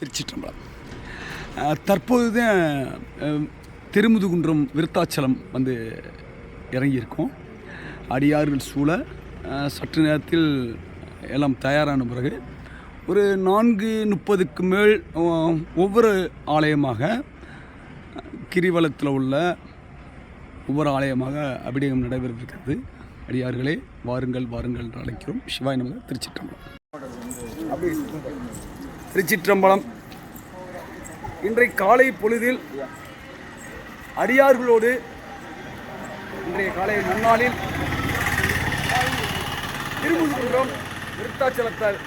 திருச்சிற்றம்பலம். தற்போது தான் திருமுதுகுன்றம் விருத்தாச்சலம் வந்து இறங்கியிருக்கோம். அடியார்கள் சூழ சற்று நேரத்தில் எல்லாம் தயாரான பிறகு ஒரு நான்கு முப்பதுக்கு மேல் ஒவ்வொரு ஆலயமாக கிரிவலத்தில் உள்ள ஒவ்வொரு ஆலயமாக அபிடேகம் நடைபெறவிருக்கிறது அடியார்களே வாருங்கள் வாருங்கள் என்று அழைக்கிறோம். சிவாய் நமக திருச்சிட்டம்பலம் திருச்சிற்றம்பலம். இன்றைய காலை பொழுதில் அடியார்களோடு இன்றைய காலை நன்னாளில் திருமுதுகுன்றம் விருத்தாச்சலத்தார்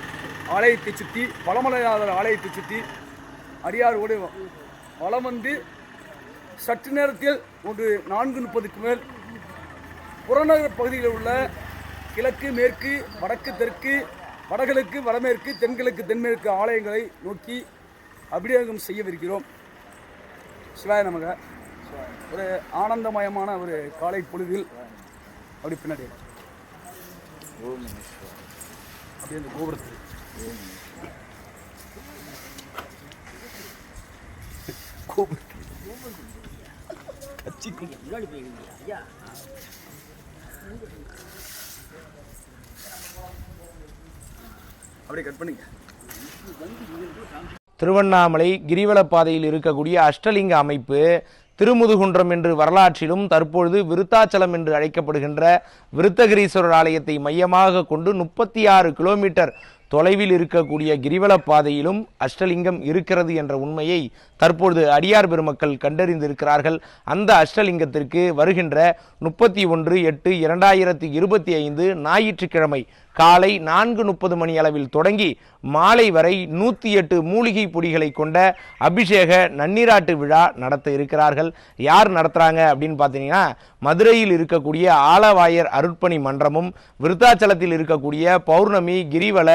ஆலயத்தை சுற்றி பழமலையாளர் ஆலயத்தை சுற்றி அடியாரோடு வலம் வந்து சற்று நேரத்தில் ஒரு நான்கு முப்பதுக்கு மேல் புறநகர் பகுதியில் உள்ள கிழக்கு மேற்கு வடக்கு தெற்கு வடகிழக்கு வடமேற்கு தென்கிழக்கு தென்மேற்கு ஆலயங்களை நோக்கி அபிஷேகம் செய்யவிருக்கிறோம். சிவாய நமக. ஒரு ஆனந்தமயமான ஒரு காலை பொழுதில் அப்படி பின்னாடி. அப்படி அந்த கோபுரத்தில். கோபுரத்தில். அப்படியே கட் பண்ணுங்க திருவண்ணாமலை கிரிவலப் பாதையில் இருக்கக்கூடிய அஷ்டலிங்க அமைப்பு திருமுதுகுன்றம் என்று வரலாற்றிலும் தற்பொழுது விருத்தாச்சலம் என்று அழைக்கப்படுகின்ற விருத்தகிரீஸ்வரர் ஆலயத்தை மையமாக கொண்டு முப்பத்தி ஆறு கிலோமீட்டர் தொலைவில் இருக்கக்கூடிய கிரிவலப் பாதையிலும் அஷ்டலிங்கம் இருக்கிறது என்ற உண்மையை தற்பொழுது அடியார் பெருமக்கள் கண்டறிந்திருக்கிறார்கள். அந்த அஷ்டலிங்கத்திற்கு வருகின்ற முப்பத்தி ஒன்று எட்டு இரண்டாயிரத்தி இருபத்தி ஐந்து ஞாயிற்றுக்கிழமை காலை நான்கு முப்பது மணி அளவில் தொடங்கி மாலை வரை நூற்றி எட்டு மூலிகை பொடிகளை கொண்ட அபிஷேக நன்னீராட்டு விழா நடத்த இருக்கிறார்கள். யார் நடத்துகிறாங்க அப்படின்னு பார்த்தீங்கன்னா மதுரையில் இருக்கக்கூடிய ஆலவாயர் அருட்பணி மன்றமும் விருத்தாச்சலத்தில் இருக்கக்கூடிய பௌர்ணமி கிரிவல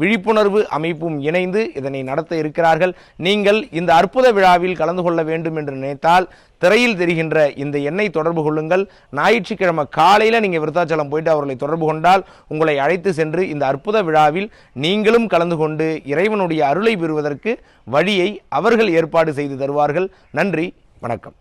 விழிப்புணர்வு அமைப்பும் இணைந்து இதனை நடத்த இருக்கிறார்கள். நீங்கள் இந்த அற்புத விழாவில் கலந்து கொள்ள வேண்டும் என்று நினைத்தால் திரையில் தெரிகின்ற இந்த எண்ணை தொடர்பு கொள்ளுங்கள். ஞாயிற்றுக்கிழமை காலையில் நீங்கள் விருத்தாச்சலம் போயிட்டு அவர்களை தொடர்பு கொண்டால் உங்களை அழைத்து சென்று இந்த அற்புத விழாவில் நீங்களும் கலந்து கொண்டு இறைவனுடைய அருளை பெறுவதற்கு வழியை அவர்கள் ஏற்பாடு செய்து தருவார்கள். நன்றி வணக்கம்.